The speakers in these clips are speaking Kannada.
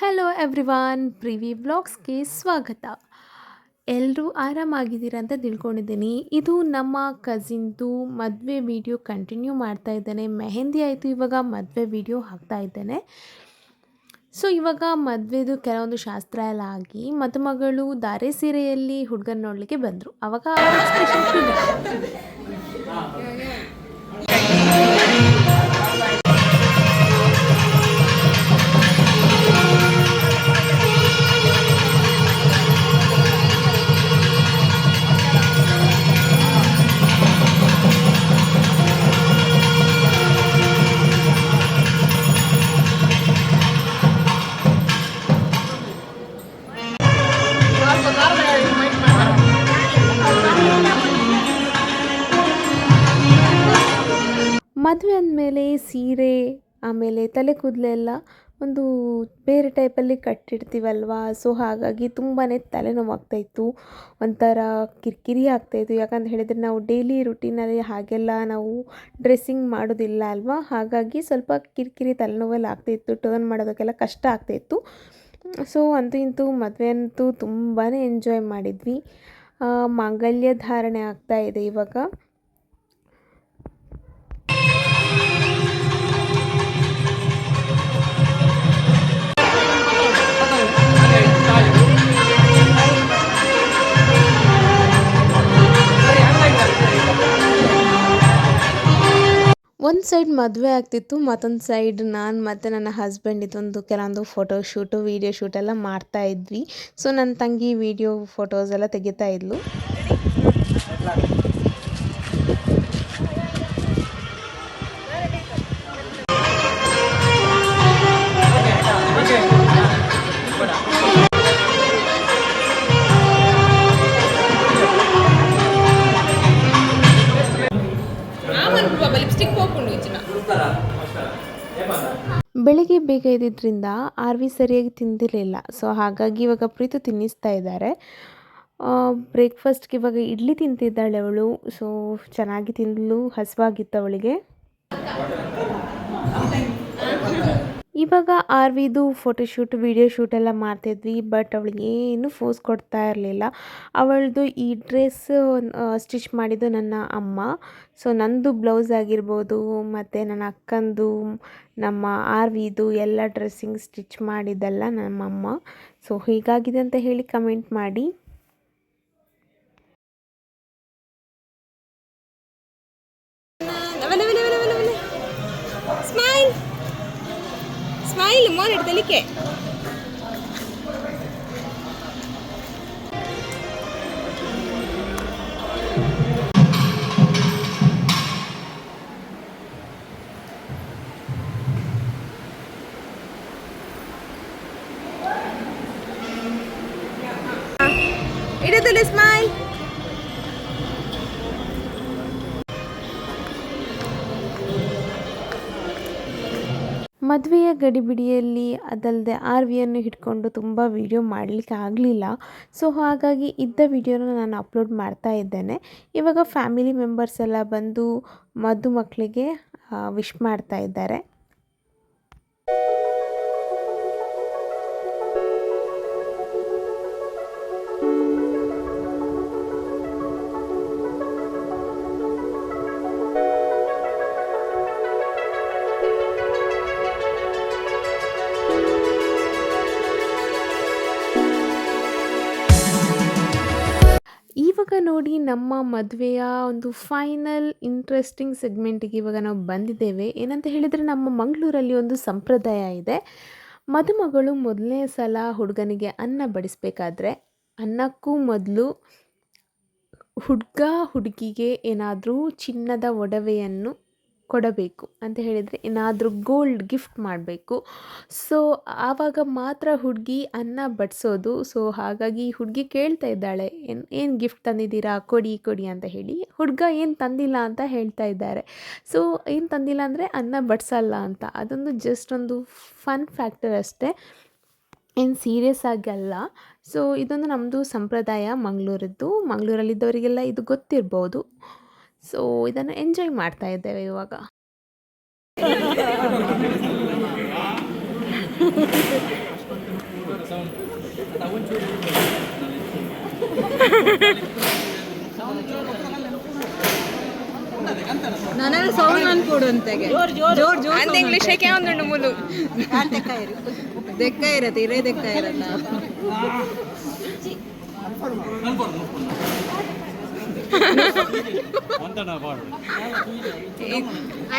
ಹಲೋ ಎವ್ರಿವಾನ್ ಪ್ರಿವಿ ಬ್ಲಾಗ್ಸ್ಗೆ ಸ್ವಾಗತ. ಎಲ್ಲರೂ ಆರಾಮಾಗಿದ್ದೀರಾ ಅಂತ ತಿಳ್ಕೊಂಡಿದ್ದೀನಿ. ಇದು ನಮ್ಮ ಕಸಿನ್ದು ಮದುವೆ ವಿಡಿಯೋ ಕಂಟಿನ್ಯೂ ಮಾಡ್ತಾ ಇದ್ದೇನೆ. ಮೆಹಂದಿ ಆಯಿತು, ಇವಾಗ ಮದುವೆ ವಿಡಿಯೋ ಹಾಕ್ತಾ ಇದ್ದೇನೆ. ಸೊ ಇವಾಗ ಮದುವೆದು ಕೆಲವೊಂದು ಶಾಸ್ತ್ರ ಎಲ್ಲ ಆಗಿ, ಮದುಮಗಳು ದಾರೆ ಸೀರೆಯಲ್ಲಿ ಹುಡುಗನ ನೋಡಲಿಕ್ಕೆ ಬಂದರು. ಅವಾಗ ಮದುವೆ ಅಂದಮೇಲೆ ಸೀರೆ, ಆಮೇಲೆ ತಲೆ ಕೂದಲೆಲ್ಲ ಒಂದು ಬೇರೆ ಟೈಪಲ್ಲಿ ಕಟ್ಟಿಡ್ತೀವಲ್ವಾ? ಸೊ ಹಾಗಾಗಿ ತುಂಬಾ ತಲೆನೋವಾಗ್ತಾಯಿತ್ತು ಒಂಥರ ಕಿರಿಕಿರಿ ಆಗ್ತಾಯಿತ್ತು ಯಾಕಂತ ಹೇಳಿದರೆ ನಾವು ಡೈಲಿ ರುಟೀನಲ್ಲಿ ಹಾಗೆಲ್ಲ ನಾವು ಡ್ರೆಸ್ಸಿಂಗ್ ಮಾಡೋದಿಲ್ಲ ಅಲ್ವಾ? ಹಾಗಾಗಿ ಸ್ವಲ್ಪ ಕಿರಿಕಿರಿ ತಲೆನೋವೆಲ್ಲ ಆಗ್ತಾಯಿತ್ತು ಟರ್ನ್ ಮಾಡೋದಕ್ಕೆಲ್ಲ ಕಷ್ಟ ಆಗ್ತಾಯಿತ್ತು ಸೊ ಅಂತೂ ಇಂತೂ ಮದುವೆ ಅಂತೂ ತುಂಬಾ ಎಂಜಾಯ್ ಮಾಡಿದ್ವಿ. ಮಾಂಗಲ್ಯ ಧಾರಣೆ ಆಗ್ತಾ ಇದೆ ಇವಾಗ. ಒಂದು ಸೈಡ್ ಮದುವೆ ಆಗ್ತಿತ್ತು, ಮತ್ತೊಂದು ಸೈಡ್ ನಾನು ಮತ್ತು ನನ್ನ ಹಸ್ಬೆಂಡ್ ಇದೊಂದು ಕೆಲವೊಂದು ಫೋಟೋ ಶೂಟು ವೀಡಿಯೋ ಶೂಟ್ ಎಲ್ಲ ಮಾಡ್ತಾ ಇದ್ವಿ. ಸೊ ನನ್ನ ತಂಗಿ ವೀಡಿಯೋ ಫೋಟೋಸ್ ಎಲ್ಲ ತೆಗಿತಾ ಇದ್ಲು. ಬೆಳಿಗ್ಗೆ ಬೇಗ ಇದ್ದಿದ್ದರಿಂದ ಆರ್ ವಿ ಸರಿಯಾಗಿ ತಿಂದಿರಲಿಲ್ಲ. ಸೊ, ಹಾಗಾಗಿ ಇವಾಗ ಪ್ರೀತು ತಿನ್ನಿಸ್ತಾ ಇದ್ದಾರೆ. ಬ್ರೇಕ್ಫಾಸ್ಟ್ಗೆ ಇವಾಗ ಇಡ್ಲಿ ತಿಂತಿದ್ದಾಳೆ ಅವಳು. ಸೊ, ಚೆನ್ನಾಗಿ ತಿಂದಲು, ಹಸಿವಾಗಿತ್ತು ಅವಳಿಗೆ. ಇವಾಗ ಆರ್ವಿದು ಫೋಟೋಶೂಟ್ ವೀಡಿಯೋ ಶೂಟ್ ಎಲ್ಲ ಮಾಡ್ತಿದ್ವಿ ಬಟ್ ಅವಳಿಗೆ ಏನು ಫೋಸ್ ಕೊಡ್ತಾ ಇರಲಿಲ್ಲ. ಅವಳದು ಈ ಡ್ರೆಸ್ ಸ್ಟಿಚ್ ಮಾಡಿದ್ದು ನನ್ನ ಅಮ್ಮ. ಸೊ ನಂದು ಬ್ಲೌಸ್ ಆಗಿರ್ಬೋದು, ಮತ್ತು ನನ್ನ ಅಕ್ಕಂದು, ನಮ್ಮ ಆರ್ವಿದು ಎಲ್ಲ ಡ್ರೆಸ್ಸಿಂಗ್ ಸ್ಟಿಚ್ ಮಾಡಿದ್ದಲ್ಲ ನಮ್ಮಮ್ಮ ಸೊ ಹೀಗಾಗಿದೆ ಅಂತ ಹೇಳಿ ಕಮೆಂಟ್ ಮಾಡಿ. ಸ್ಮೈಲ್ സ്മൈൽ മോൻ എടുത്തലിക്കേ ഇടത്തില്ല സ്മൈൽ ಮದುವೆಯ ಗಡಿಬಿಡಿಯಲ್ಲಿ ಅದಲ್ಲದೆ ಆರ್ ವಿಯನ್ನು ಹಿಡ್ಕೊಂಡು ತುಂಬ ವೀಡಿಯೋ ಮಾಡಲಿಕ್ಕೆ ಆಗಲಿಲ್ಲ. ಸೊ, ಹಾಗಾಗಿ ಇದ್ದ ವಿಡಿಯೋನ ನಾನು ಅಪ್ಲೋಡ್ ಮಾಡ್ತಾ ಇದ್ದೇನೆ. ಇವಾಗ ಫ್ಯಾಮಿಲಿ ಮೆಂಬರ್ಸ್ ಎಲ್ಲ ಬಂದು ಮದುಮಕ್ಕಳಿಗೆ ವಿಶ್ ಮಾಡ್ತಾ ಇದ್ದಾರೆ. ನೋಡಿ ನಮ್ಮ ಮದುವೆಯ ಒಂದು ಫೈನಲ್ ಇಂಟ್ರೆಸ್ಟಿಂಗ್ ಸೆಗ್ಮೆಂಟಿಗೆ ಇವಾಗ ನಾವು ಬಂದಿದ್ದೇವೆ. ಏನಂತ ಹೇಳಿದರೆ ನಮ್ಮ ಮಂಗಳೂರಲ್ಲಿ ಒಂದು ಸಂಪ್ರದಾಯ ಇದೆ. ಮದುಮಗಳು ಮೊದಲನೇ ಸಲ ಹುಡುಗನಿಗೆ ಅನ್ನ ಬಡಿಸಬೇಕಾದ್ರೆ ಅನ್ನಕ್ಕೂ ಮೊದಲು ಹುಡುಗ ಹುಡುಗಿಗೆ ಏನಾದರೂ ಚಿನ್ನದ ಒಡವೆಯನ್ನು ಕೊಡಬೇಕು ಅಂತ ಹೇಳಿದರೆ ಏನಾದರೂ ಗೋಲ್ಡ್ ಗಿಫ್ಟ್ ಮಾಡಬೇಕು. ಸೊ ಆವಾಗ ಮಾತ್ರ ಹುಡುಗಿ ಅನ್ನ ಬಡಿಸೋದು. ಸೊ ಹಾಗಾಗಿ ಹುಡುಗಿ ಕೇಳ್ತಾ ಇದ್ದಾಳೆ, ಏನು ಏನು ಗಿಫ್ಟ್ ತಂದಿದ್ದೀರಾ? ಕೊಡಿ ಕೊಡಿ ಅಂತ ಹೇಳಿ. ಹುಡುಗ ಏನು ತಂದಿಲ್ಲ ಅಂತ ಹೇಳ್ತಾ ಇದ್ದಾರೆ. ಸೊ ಏನು ತಂದಿಲ್ಲ ಅಂದರೆ ಅನ್ನ ಬಡಿಸಲ್ಲ ಅಂತ. ಅದೊಂದು ಜಸ್ಟ್ ಒಂದು ಫನ್ ಫ್ಯಾಕ್ಟರ್ ಅಷ್ಟೇ. ಏನು ಸೀರಿಯಸ್ ಆಗಲ್ಲ ಸೊ ಇದೊಂದು ನಮ್ಮದು ಸಂಪ್ರದಾಯ ಮಂಗಳೂರದ್ದು. ಮಂಗಳೂರಲ್ಲಿದ್ದವರಿಗೆಲ್ಲ ಇದು ಗೊತ್ತಿರ್ಬೋದು. ಸೊ ಇದನ್ನು ಎಂಜಾಯ್ ಮಾಡ್ತಾ ಇದ್ದೇವೆ ಇವಾಗ. ಸೌಂಡ್ ಇರತ್ತೆ ಇರೇ ದೆಕ್ಕ ಇರಲ್ಲ.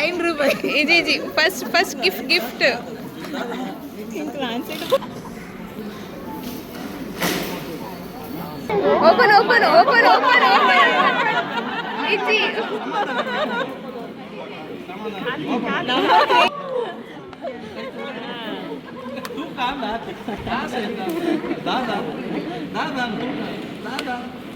ಐನ್ ರೂಪಾಯಿ ಇಜಿ ಇಜಿ first first gift gift open open open open open ಇಜಿ ದಾದಾ ದಾದಾ ದಾದಾ ಏನುಂಟಷ್ಟೇ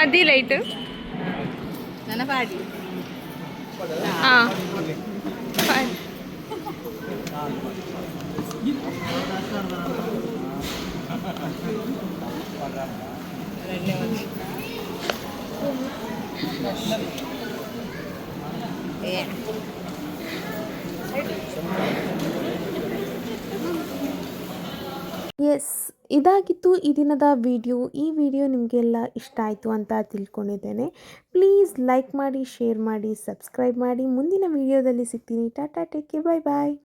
ಅದಿ ಲೈಟ್ ನನ್ನ ಪಾಡಿ ಹಾ ಎಸ್ ಇದಾಗಿತ್ತು ಈ ದಿನದ ವಿಡಿಯೋ ಈ ವಿಡಿಯೋ ನಿಮಗೆಲ್ಲ ಇಷ್ಟ ಆಯಿತು ಅಂತ ತಿಳ್ಕೊಂಡಿದ್ದೇನೆ. ಪ್ಲೀಸ್ ಲೈಕ್ ಮಾಡಿ ಶೇರ್ ಮಾಡಿ ಸಬ್ಸ್ಕ್ರೈಬ್ ಮಾಡಿ. ಮುಂದಿನ ವಿಡಿಯೋದಲ್ಲಿ ಸಿಗ್ತೀನಿ. ಟಾಟಾ ಟೇಕ್ ಬಾಯ್ ಬಾಯ್